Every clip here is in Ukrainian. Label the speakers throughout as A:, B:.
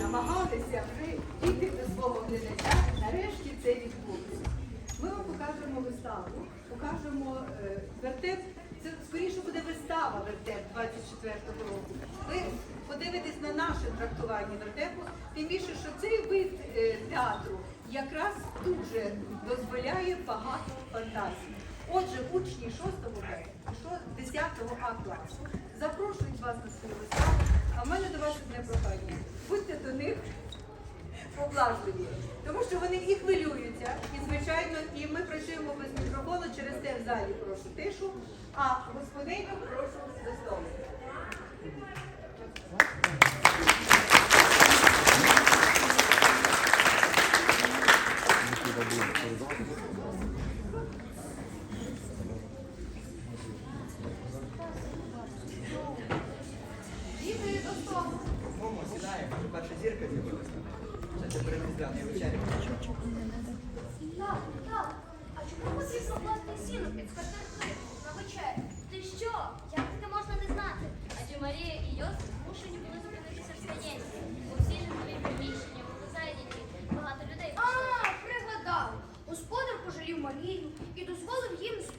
A: Намагалися вже дійти до свого глядача, нарешті це відбулося. Ми вам покажемо виставу, е. Це скоріше буде вистава вертеп 24-го року. Ви подивитесь на наше трактування вертепу, тим більше, що цей вид е, театру якраз дуже дозволяє багато фантазії. Отже, учні 6 Б і 10 А класу запрошують вас на свою виставу. А в мене до вас одне прохання. Будьте до них поблажливі, тому що вони і хвилюються, і звичайно, і ми працюємо без мікрофону, через те в залі прошу тишу, а господиню прошу за столом.
B: Thank you.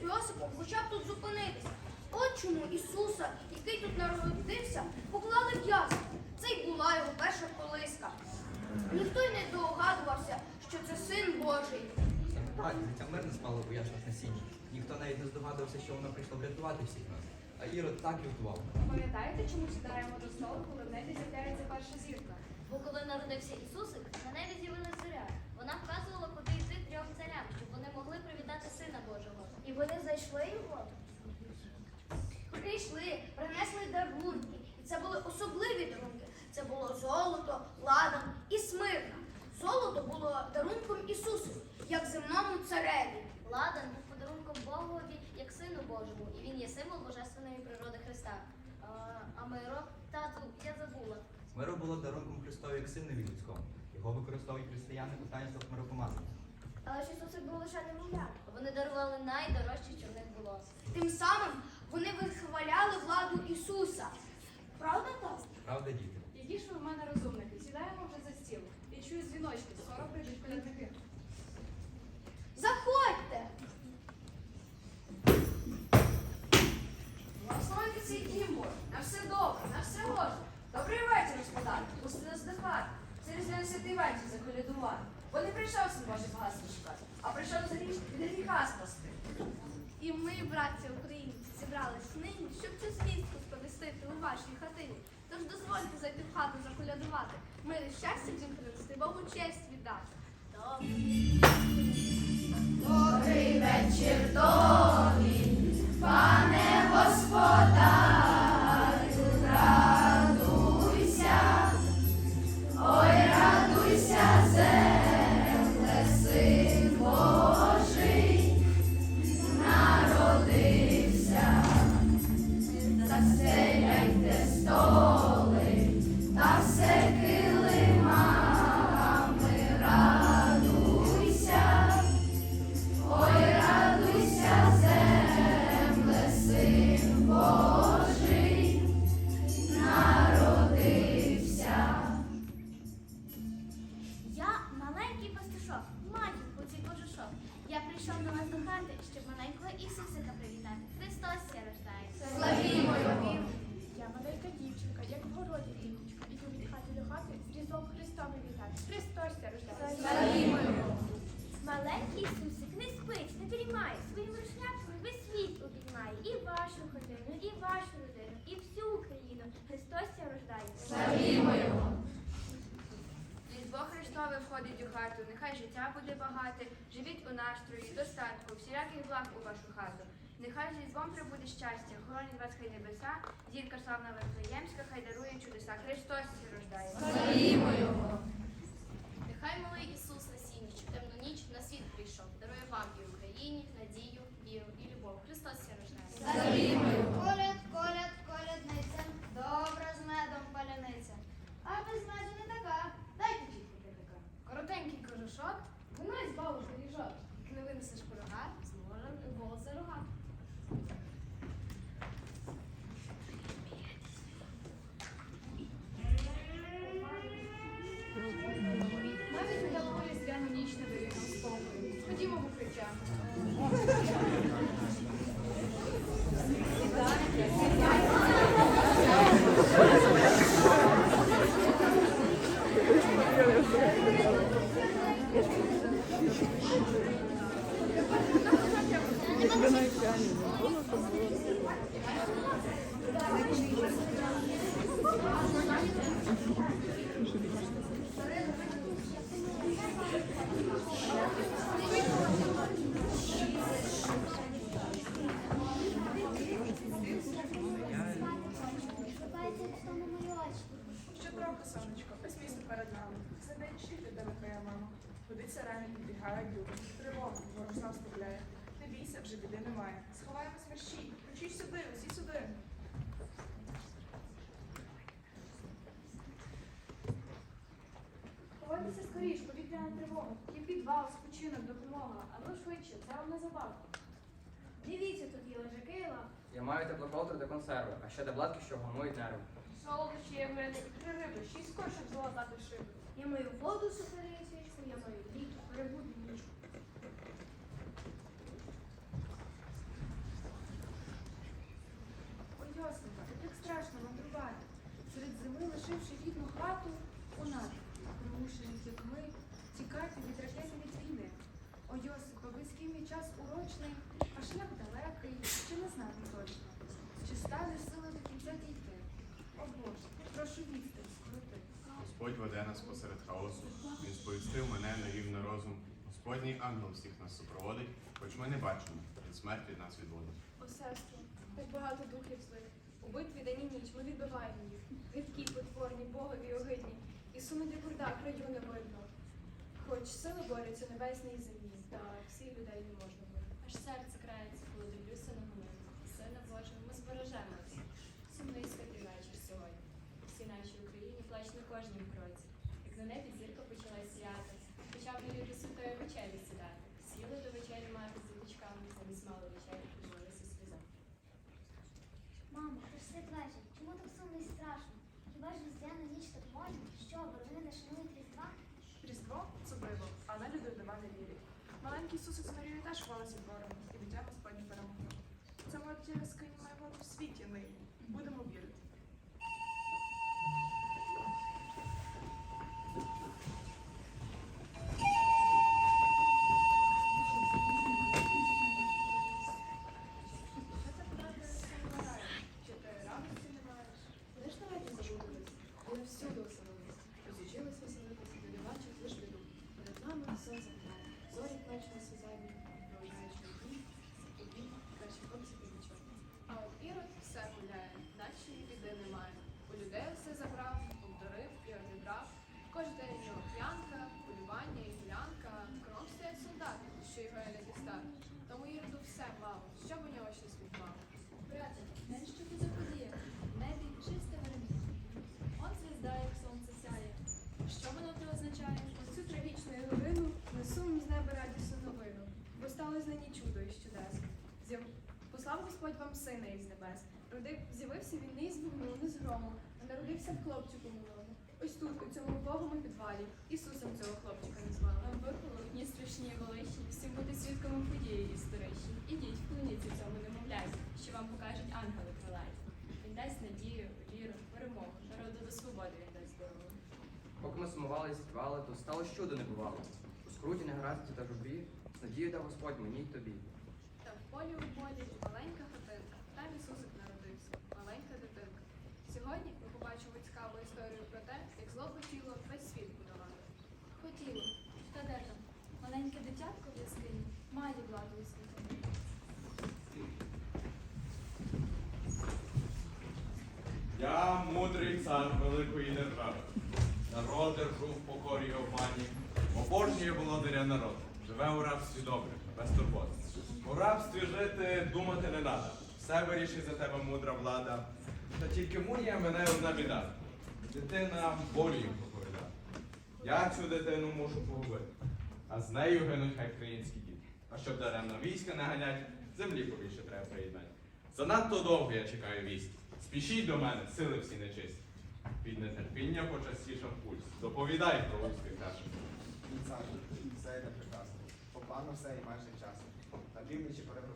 B: Йосипом хоча б тут зупинитися. От чому Ісуса, який тут народився, поклали в ясла. Це й була його перша колиска. Ніхто й не догадувався, що це син Божий.
C: Так, дитя мирно спало у яснах на сіні. Ніхто навіть не здогадувався, що воно прийшло врятувати всіх нас. А Ірод так лютував.
D: Пам'ятаєте, чому сідаємо до столу, коли в небі з'являється перша зірка?
E: Бо коли народився Ісусик, на небі з'явилась зоря. Вона вказувала, куди йти трьом царям, щоб вони могли привітати Сина Божого.
B: І вони знайшли його. Прийшли, принесли дарунки. І це були особливі дарунки. Це було золото, ладан і смирна. Золото було дарунком Ісусу, як земному цареві.
E: Ладан був подарунком Богові як Сину Божому, і він є символ божественної природи Христа. А, а миро, тату, я забула.
C: Миро було дарунком Христові як синові людському. Його використовують християни у таїнствах миропомазання.
B: Але ж Ісусик був лише немовля.
E: Вони дарували найдорожче, що в них було.
B: Тим самим вони вихваляли владу Ісуса. Правда так?
C: Правда, діти?
D: Які ж ви в мене розумники? Сідаємо вже за стіл. І чую дзвіночки, скоро прийдуть колядники.
B: Заходьте!
F: Благословити цей дім на все добре, на все Боже. Добрий вечір, господар. Пусти нас до хати. Це різдвяний святий вечір заколядувати. Бо не прийшов син Божий багатство шукати, а прийшов за від гріха спасти.
B: І ми, братці українці, зібрались нині, щоб цю звістку сповістити у вашій хатині. Тож дозвольте зайти в хату заколядувати. Мир і щастя всім принести, Богу честь віддати.
F: Настрої, достатку, всіляких благ у вашу хату. Нехай зі вам прибуде щастя, хоронить вас хай небеса, зірка славна Вифлеємська, хай дарує чудеса. Христос рождає.
B: Славімо його!
E: Нехай малий Ісус на сініч, що темну ніч на світ прийшов, дарує вам і Україні надію, віру і любов. Христос рождає.
B: Славімо його!
G: Скоріш, повітряна тривога. Є підвал, спочинок, допомога. А ну швидше, це вам не забавка. Дивіться, тут є лежаки і лавки.
H: Я маю теплофолтер до консерви, а ще таблетки, що гамують нерви.
G: Солодощі є вини, три риби, шість кошик залатати шиби.
I: Я маю воду, свічку, я маю ліки, перебуду нічку.
D: Ой, Йосипа, як страшно мандрувати. Серед зими, лишивши рідну хату, тікати від ракети від війни. Ой, Йосипа, близький мій час урочний, а шлях далекий, ще не знати точно. Чи стане сили до кінця дійти? О Боже, прошу відстань скрути.
J: Господь веде нас посеред хаосу. Він сповістив мене на рівний розум. Господній ангел всіх нас супроводить, хоч ми не бачимо, від нас відводить.
D: О, сестро, так багато духів злих. У битві день і ніч ми відбиваємо їх. Гидкі, потворні, богові, огидні. І до бурда краю не видно. Хоч сили борються небесні і землі, та всіх людей не можна бути.
K: Аж серце крається, коли дивлюся на молитву. Сина Божого, ми збережемо всіх. Сумний святий вечір сьогодні. Всі нашій Україні плач на кожнім кроці. Як на небі зірка почала сіяти, почав люди до святої вечері сідати. Сіли до вечері мати за дочками, замість мали вечері пожалися сльозами.
L: Мамо, ти ж світ вечір. Чому так сумно і страшно? Хіба ж різдвяна ніч так можна? Що, ворони не шанують різдва?
D: Різдво це диво, але люди в дива не вірять. Маленький Ісус з Марією теж хвалиться двором, і дитя Господні перемогло. Це молоді скині воду в світі нині. Родив, з'явився він не із вогну, не з грому, а народився в хлопчику малому. Ось тут, у цьому убогому підвалі, Ісусом цього хлопчика назвали.
K: Вам випало одні страшні величі, всі бути свідками події історичні. Ідіть, вклоніться цьому немовляті, що вам покажуть ангели крилаті. Він дасть надію, віру, перемогу, народу до свободи він дасть дорогу.
H: Поки ми сумували і співали, то стало чудо не бувало. У скруті, негаразді та журбі, надію дав Господь мені й тобі.
F: Та в полі у полі маленька хатинка, там Ісусик народився, маленька дитинка. Сьогодні ми побачимо цікаву історію про те, як зло хотіло весь світ будувати.
K: Хотіло, та де там? Маленьке дитятко в яскині має владу у світі.
J: Я мудрий цар великої держави. Народ держу в покорі обмані. Обожнює володаря народ. Живе у рабстві добре, без турбот. У рабстві жити думати не надо. Все вирішить за тебе мудра влада. Та тільки мує мене одна біда. Дитина болю їм. Я цю дитину мушу погубити. А з нею гинуть хай українські діти. А щоб даремно війська не ганять, землі побільше треба приєднати. Занадто довго я чекаю вість. Спішіть до мене, сили всі нечисті. Від нетерпіння почастішав пульс. Доповідай про руських наших.
M: Мій цар, все йде прекрасно. По плану все і майже час. На півночі перепрофілування.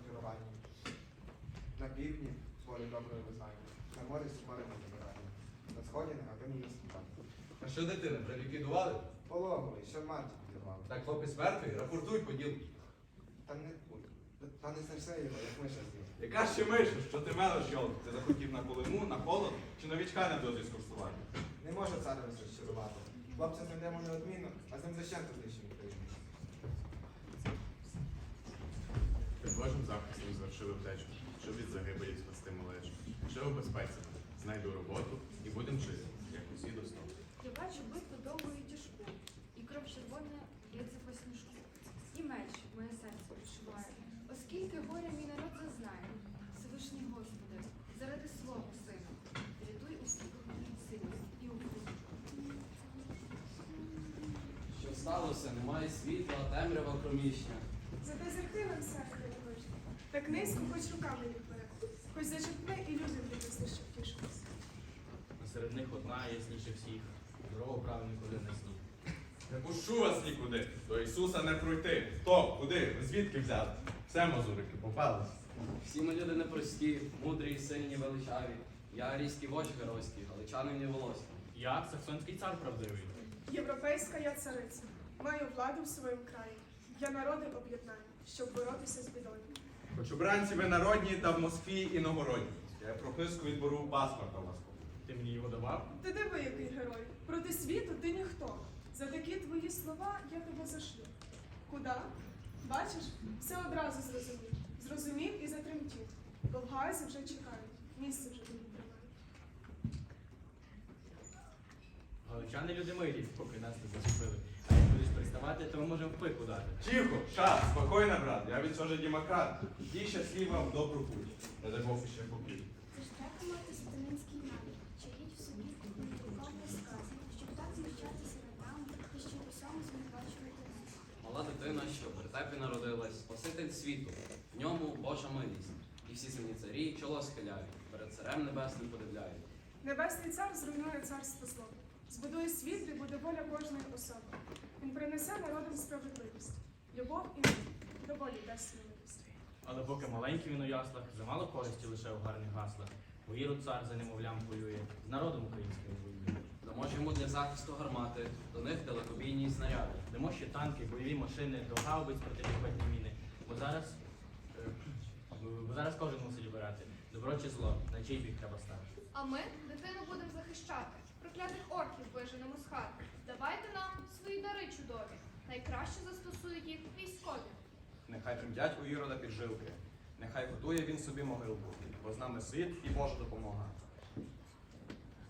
M: На півдні поле доброї визнання. На морі сухори не забирання. На сході негативні наслідки.
C: А що дитина, вже ліквідували?
M: Пологовий, що матір підірвали.
C: Так хлопець мертвий, рапортуй по ділу.
M: Та не та
N: Та не знайшли його, як миша з'їв.
J: Яка ще миша, що ти мелиш, йолки? Ти захотів на колиму, на холод чи на вічка на дозі скуштувати?
N: Не може царевич розчарувати. Хлопця знайдемо неодмінно, а з ним защенту знищимо прийшли.
O: Під Божим захистом звершили втечу, щоб від загибелі спасти малечу. Ще у безпеці. Знайду роботу і будем жити, як усі достойні.
P: Я бачу битву довгу і тяжку, і кров червона лється по сніжку. І меч моє серце відчуває. Оскільки горя мій народ зазнає, Всевишній Господи, заради свого сина, рятуй усіх, синів і українців.
Q: Що сталося? Немає світла, темрява кромішня.
G: Зате зірки нам серце не вижди. Так низько хоч руками ліпе. Хоч зачепне і людям принесли, щоб тішилися.
Q: Серед них одна ясніше всіх. Дорогу правильно коли на сніг.
J: Не пущу вас нікуди. До Ісуса не пройти. Хто? Куди? Ви звідки взяти? Все, мазурики, попались.
Q: Всі ми люди непрості, мудрі, сильні, величаві. Я арійський вождь геройський, галичанин не волоський.
R: Я саксонський цар правдивий.
G: Європейська я цариця. Маю владу в своєму краї. Я народи об'єднаю, щоб боротися з бідою.
J: Хоч убранці ви народні та в Москві іногородні. Я прописку відберу у паспорта у вас.
R: Ти мені його давав?
G: Ти диви, який герой. Проти світу ти ніхто. За такі твої слова я тебе зашлю. Куда? Бачиш, все одразу зрозумів. Зрозумів і затремтів. Бо в Гаазі вже чекають. Місце вже тобі тримають.
R: Галичани люди милі, поки нас не зачепили. А як будеш приставати, то ми можемо в пику дати.
J: Тихо, час, спокійно, брат. Я від цього ж демократ. Ді щаслива в добру путь. Не дай Бог ще попів.
I: Це ж треба мати сатанинський намір, чаїть в собі духовний сказ, щоб так знущатися над нами, і щоб усьому звинувачувати нас.
Q: Мала дитина, що в вертепі народилась, Спаситель світу, в ньому Божа милість. І всі земні царі чоло схиляють, перед царем небесним подивляють.
G: Небесний цар зруйнує царство зло. Збудує світ, де буде воля кожної особи. Він принесе народам справедливість, любов і мир. Доволі дасть милість.
R: Але поки маленький він у яслах, замало користі лише у гарних гаслах. Бо Ірод цар за немовлям воює, з народом українським воює.
Q: Дамо йому для захисту гармати, до них далекобійні снаряди.
R: Дамо ще танки, бойові машини, до гаубиць протипіхотні міни. Бо зараз, е, бо зараз кожен мусить обирати. Добро чи зло, на чий бік треба стати.
S: А ми дитину будемо захищати. Проклятих орків виженемо з хати. Давайте нам свої дари чудові. Найкраще застосують їх військові.
C: Нехай тремтять у Ірода піджилки. Нехай готує він собі могилку. Бо з нами світ і Божа допомога.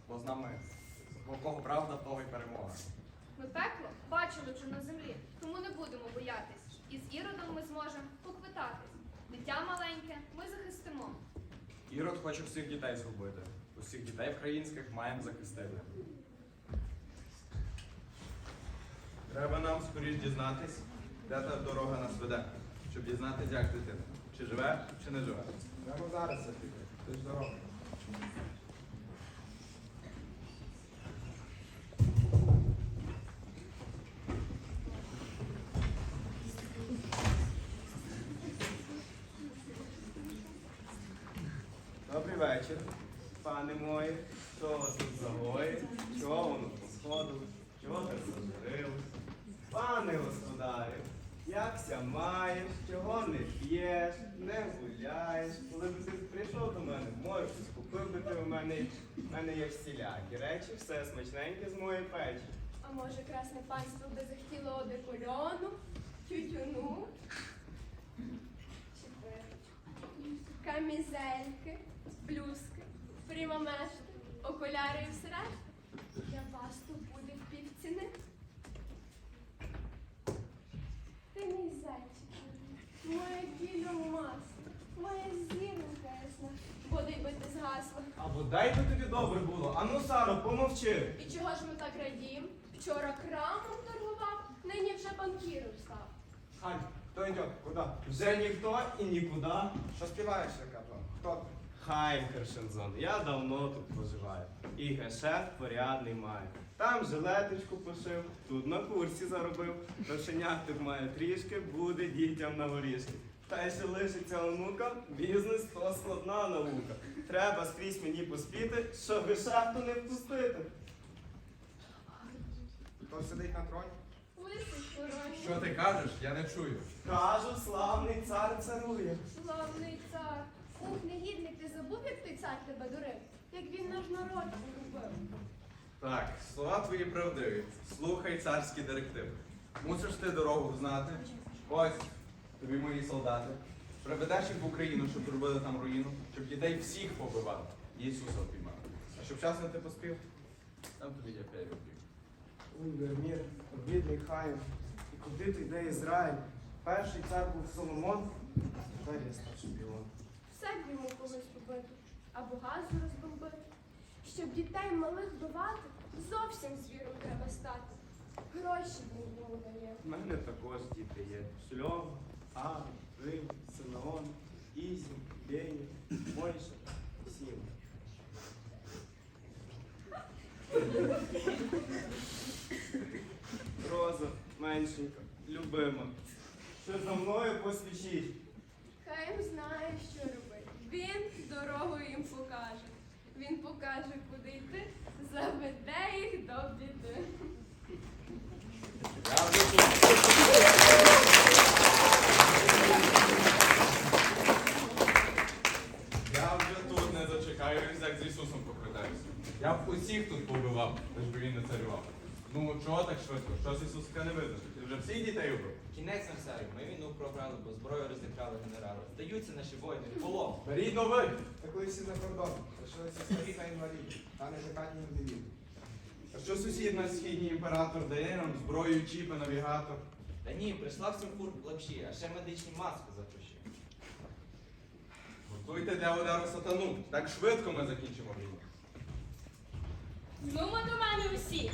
C: Бо з нами, бо кого правда, того й перемога.
S: Ми пекло бачили вже на землі, тому не будемо боятись. І з іродом ми зможемо поквитатись. Дитя маленьке ми захистимо.
C: Ірод хоче всіх дітей згубити. Усіх дітей українських маємо захистити.
J: Треба нам скоріш дізнатись, де та дорога нас веде, щоб дізнатись, як дитина. Чи живе, чи не живе.
N: Прямо зараз це піде. Ти ж дорога.
T: Добрий вечір, пане мої. Що вас тут загої? Чого воно посходилось? Чого так зажурилось? Пане господарю, якся маєш, чого не п'єш, не гуляєш. Коли б ти прийшов до мене, може, щось купив би ти у мене. У мене є всілякі речі, все смачненьке з моєї печі.
G: А може, красне панство би захотіло одекольону, тютюну, камізельки, блюзки, прямомешки, окуляри і все решта. Для вас тут буде в півціни. Ти мій зайчик, моя кіля масло, моя зіронька ясна, води би ти згасла.
T: А бодай би тобі добре було. Ану, Саро, помовчи.
G: І чого ж ми так радіємо? Вчора крамом торгував, нині вже банкіром став.
N: Хань, хто йде? Куди?
T: Вже ніхто і нікуди.
N: Що співаєш, Каплан? Хто ти?
T: Хайм Хершензон, я давно тут проживаю. І гешефт порядний маю. Там жилеточку пошив, тут на курсі заробив. Грошеняток має трішки, буде дітям на горішки. Та й ще лишиться онукам, бізнес то складна наука. Треба скрізь мені поспіти, щоб гешефту не впустити.
N: Хто сидить на троні?
J: Що ти кажеш? Я не чую.
T: Кажу, славний цар царує.
I: Славний цар. Ух, негідник, ти забув, як той цар тебе дурив? Як він наш народ погубив.
J: Так, слова твої правдиві. Слухай царські директиви. Мусиш ти дорогу знати. Ось тобі мої солдати. Приведеш їх в Україну, щоб зробили там руїну, щоб дітей всіх побивали. і Ісуса впіймали. А щоб час ти поспів, там тобі я п'ять років.
T: Ундермір, обідний Хаїм. І куди ти йде Ізраїль? Перший цар був Соломон, тепер я старший Білон.
I: Все б йому колись побити, або газу розбомбити. Щоб дітей малих вбивати, зовсім звіром треба стати. Гроші він йому дає.
T: У мене також діти є. Шльом, Ар, Рим, Синаон, Ізі, Бені, Мойша, Сім. Роза, меншенька, любима. Що за мною посвічіть?
I: Хай їм знає, що робити. Він дорогу їм покаже. Він покаже, куди йти, заведе їх до біди.
J: Я вже тут. Не дочекаюсь, як з Ісусом поквитаюся. Я б усіх тут побивав, лиш би він не царював. Ну, чого так швидко? Щось Ісуска не видно. Ти вже всіх дітей убив?
C: Кінець на серію. Ми війну програли, бо зброю розіграли генерали. Здаються наші воїни полон.
J: Беріть новин!
M: Та коли всі за кордон, лишилися старі та інваліди, та незакатні інваліди.
J: А що сусід на східній імператор дає нам зброю, чіпи, навігатор?
C: Та ні, прийшла всім фур лапші, а ще медичні маски запроші.
J: Готуйте для удару сатану. Так швидко ми закінчимо війну.
U: Нумо до мене усі.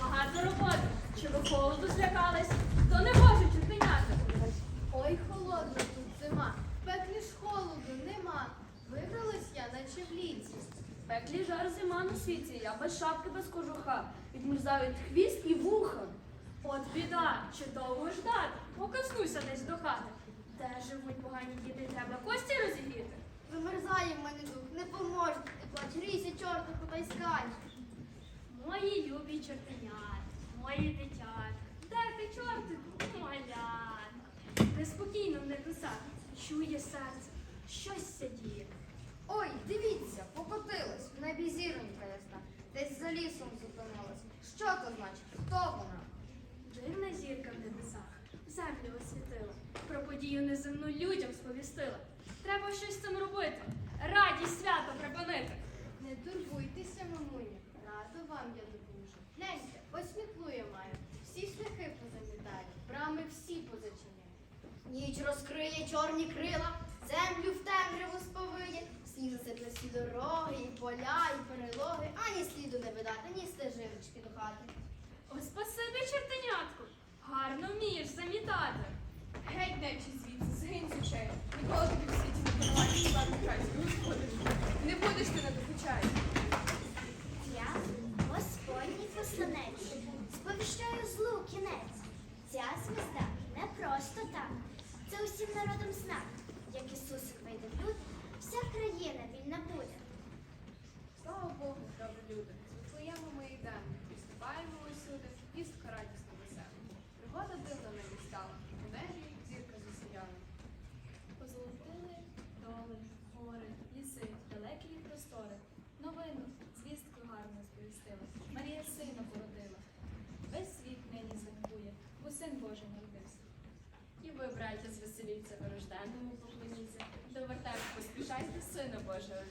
U: Багато роботи. Чи ви холоду злякались, то не може чутиняти.
I: Ой, холодна тут зима, в пеклі ж холоду нема. Вигралась я, наче в ліці.
U: В пеклі жар зима на світі, я без шапки, без кожуха. Відмерзають хвіст і вуха. От біда, чи довго ждати, покоснуся десь до хати. Де живуть погані діти, треба кості розігріти.
I: Вимерзає в мене дух, не поможе, ти плач, грійся, чорту, куди скач.
U: Мої любі чортенят, мої дитят, де ти, чортику, малят? Неспокійно в небесах, чує серце, щось сидіє.
I: Ой, дивіться, покотилась, в небі зіронька ясна, десь за лісом зупинилась. Що то значить? Хто вона?
U: Дивна зірка в небесах, землю освітила, про подію неземну людям сповістила. Треба щось з цим робити, радість свято припинити.
I: Не турбуйтеся, мамуня, радо вам я допоможу. Гляньте, ось мітлу я маю, всі шляхи позамітаю, брами всі позачиняю. Ніч розкриє чорні крила, землю в темряву сповиє, сніг засипле всі дороги, і поля, і перелоги, ані сліду не видати, ні стежиночки до хати.
U: Ось спасибі, чертенятку, гарно вмієш замітати.
I: Геть нечі звідси, згинь з очей. Ніколи тобі в світі не господи. Не будеш ти на докучай.
L: Сповіщаю злу кінець. Ця звезда не просто так. Це усім народом знак. Як Ісус вийде в люд, вся країна вільна буде.
G: Слава Богу, добрі люди. З Вифлеєму ми йдемо. Відступаємо усюди, вістка радісно весела. Пригода дивна не стала. У небі зірка засіяла.
K: Позолотили доли, гори, ліси, далекі і простори. Новину, звістку гарно сповістила. Марія сина породила. Весь світ нині звинкує, бо син Божий народився. І ви, браття, звеселіться, рожденному поклоніться. До вертеп поспішайте, сина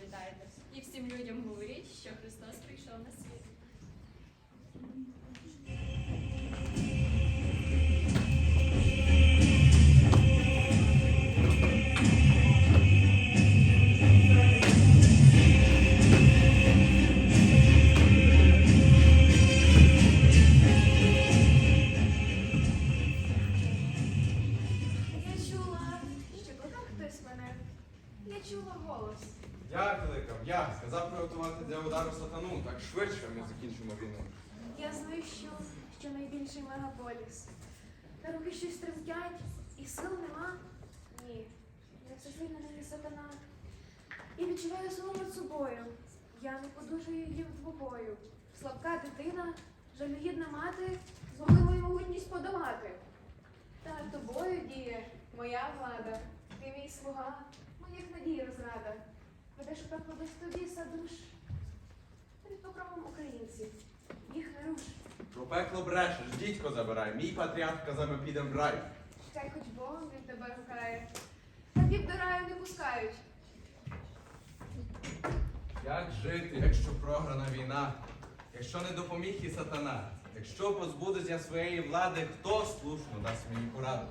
I: Я чула голос.
J: Я кликав, я сказав приготувати для удару сатану. Так швидше ми закінчимо війну.
I: Я знаю, що, що найбільший мегаполіс. Та руки щось тремтять, і сил нема. Ні, не все звільнений сатана. І відчуваю силу над собою. Я не подужую її в двобою. Слабка дитина, жалюгідна мати, змогли мою могутність подолати. Та тобою діє моя влада, ти мій слуга, моїх надій розрада. Ведеш у пекло без тобі садуш. Під покровом українців, їх не руш.
J: Про пекло брешеш, дідько забирай, мій патріарх казав, ми підемо в рай.
I: Хай хоч Богом він тебе гукає. Та піп до раю не пускають.
J: Як жити, якщо програна війна, якщо не допоміг і сатана, якщо позбудусь я своєї влади, хто слушно дасть мені пораду?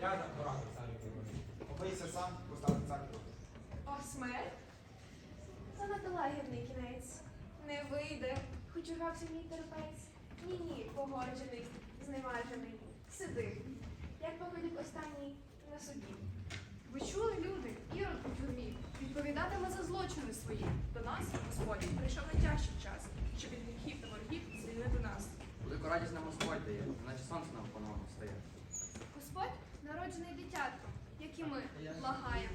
M: Я дам пораду, царю. Побийся сам.
I: О, смерть? Занадто лагідний кінець. Не вийде, хоч урвався мій терпець. Ні, ні, погоджений, зневажений. Сиди, як походить останній на суді.
G: Ви чули, люди? Ірод у тюрмі. Відповідатиме за злочини свої. До нас, Господь, прийшов найтяжчий час, щоб від гріхів та ворогів звільнити нас.
H: Велику радість нам Господь дає, наче сонце нам по-новому стає.
L: Господь народжений дитятком, як і ми, благаємо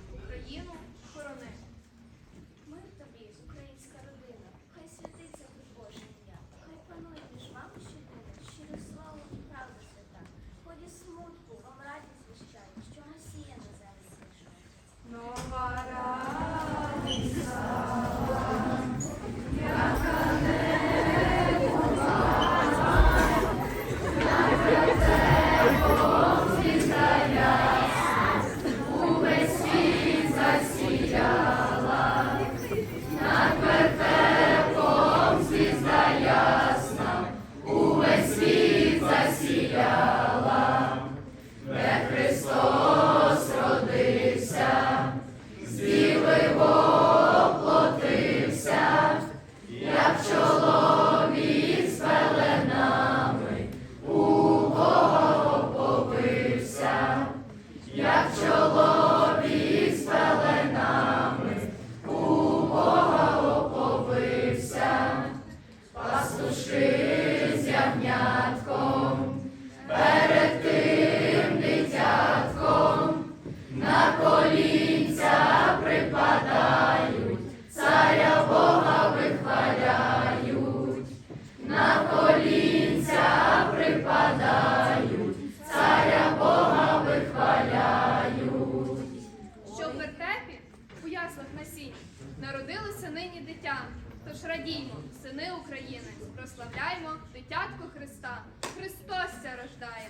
S: народилося нині дитя. Тож радіймо, сини України, прославляймо дитятко Христа. Христос ся рождає.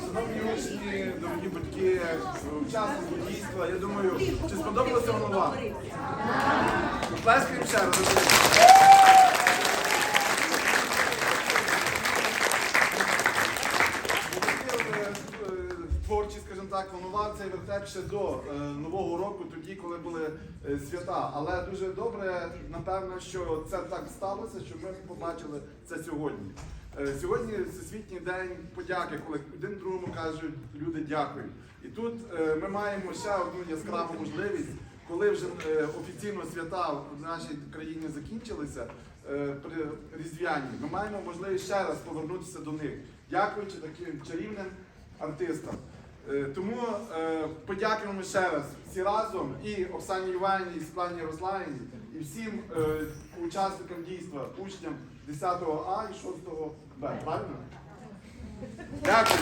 M: Шановні учні, дорогі батьки, учасники дійства, я думаю, чи сподобалося воно вам? Плескаємо ще раз. Е, Творчі, скажімо так, планував цей вертеп ще до е, Нового року, тоді, коли були е, свята. Але дуже добре, напевно, що це так сталося, що ми побачили це сьогодні. Е, Сьогодні Всесвітній день подяки, коли один другому кажуть люди дякую. І тут е, ми маємо ще одну яскраву можливість, коли вже е, офіційно свята в нашій країні закінчилися е, при різдвяні, ми маємо можливість ще раз повернутися до них, дякуючи таким чарівним артистам. Е, Тому е, подякуємо ще раз всі разом і Оксані Іванівні, і Світлані Ярославівні, і всім е, учасникам дійства, учням 10 А і 6 Б. Правильно? Дякую.